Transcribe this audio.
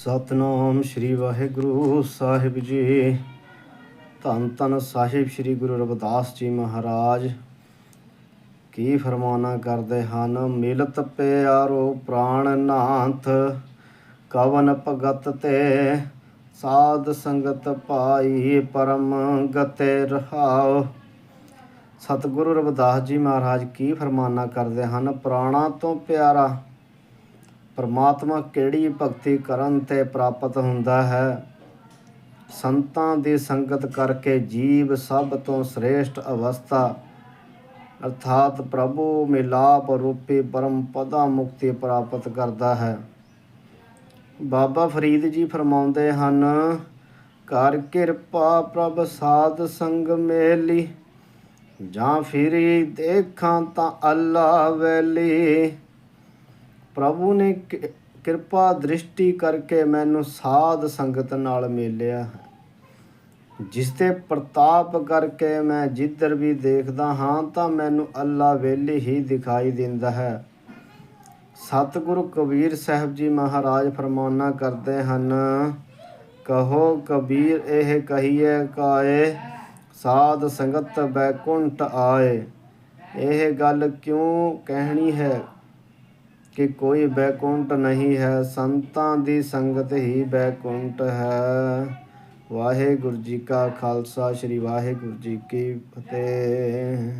ਸਤਨਾਮ ਸ੍ਰੀ ਵਾਹਿਗੁਰੂ ਸਾਹਿਬ ਜੀ। ਧੰਨ ਧੰਨ ਸਾਹਿਬ ਸ੍ਰੀ ਗੁਰੂ ਰਵਿਦਾਸ ਜੀ ਮਹਾਰਾਜ। ਕੀ ਫਰਮਾਨਾ ਕਰਦੇ ਹਨ? ਮਿਲਤ ਪਿਆਰੋ ਪ੍ਰਾਣ ਨਾਥ, ਕਵਨ ਭਗਤ ਤੇ ਸਾਧ ਸੰਗਤ ਪਾਈ ਪਰਮ ਗਤੇ ਰਹਾਓ ਸਤਿਗੁਰੂ ਰਵਿਦਾਸ ਜੀ ਮਹਾਰਾਜ, ਕੀ ਫਰਮਾਨਾ ਕਰਦੇ ਹਨ? ਪ੍ਰਾਣਾ ਤੋਂ ਪਿਆਰਾ ਪਰਮਾਤਮਾ ਕਿਹੜੀ ਭਗਤੀ ਕਰਨ ਤੇ ਪ੍ਰਾਪਤ ਹੁੰਦਾ ਹੈ? ਸੰਤਾਂ ਦੀ ਸੰਗਤ ਕਰਕੇ ਜੀਵ ਸਭ ਤੋਂ ਸ੍ਰੇਸ਼ਟ ਅਵਸਥਾ। ਅਰਥਾਤ ਪ੍ਰਭੂ ਮਿਲਾਪ ਰੂਪੀ ਪਰਮ ਪਦਾ ਮੁਕਤੀ ਪ੍ਰਾਪਤ ਕਰਦਾ ਹੈ। ਬਾਬਾ ਫਰੀਦ ਜੀ ਫਰਮਾਉਂਦੇ ਹਨ ਕਰ ਕਿਰਪਾ ਪ੍ਰਭ ਸਾਧ ਸੰਗ ਮੇਲੀ, ਜਾਂ ਫਿਰੀ ਦੇਖਾਂ ਤਾਂ ਅੱਲਾ ਵੈਲੀ। ਪ੍ਰਭੂ ਨੇ ਕਿ- ਕਿਰਪਾ ਦ੍ਰਿਸ਼ਟੀ ਕਰਕੇ ਮੈਨੂੰ ਸਾਧ ਸੰਗਤ ਨਾਲ ਮਿਲਿਆ ਹੈ। ਜਿਸ ਤੇ ਪ੍ਰਤਾਪ ਕਰਕੇ ਮੈਂ ਜਿੱਧਰ ਵੀ ਦੇਖਦਾ ਹਾਂ ਤਾਂ ਮੈਨੂੰ ਅੱਲਾ ਵੇਲੀ ਹੀ ਦਿਖਾਈ ਦਿੰਦਾ ਹੈ। ਸਤਿਗੁਰੂ ਕਬੀਰ ਸਾਹਿਬ ਜੀ ਮਹਾਰਾਜ ਫਰਮਾਨਾ ਕਰਦੇ ਹਨ, ਕਹੋ ਕਬੀਰ, ਇਹ ਕਹੀਏ ਕਾਏ, ਸਾਧ ਸੰਗਤ ਬੈਕੁੰਠ ਆਏ। ਇਹ ਗੱਲ ਕਿਉਂ ਕਹਿਣੀ ਹੈ? ਕਿ ਕੋਈ ਬੈਕੁੰਠ ਨਹੀਂ ਹੈ, ਸੰਤਾਂ ਦੀ ਸੰਗਤ ਹੀ ਬੈਕੁੰਠ ਹੈ। ਵਾਹਿਗੁਰੂ ਜੀ ਕਾ ਖਾਲਸਾ, ਸ੍ਰੀ ਵਾਹਿਗੁਰੂ ਜੀ ਕੀ ਫਤਿਹ।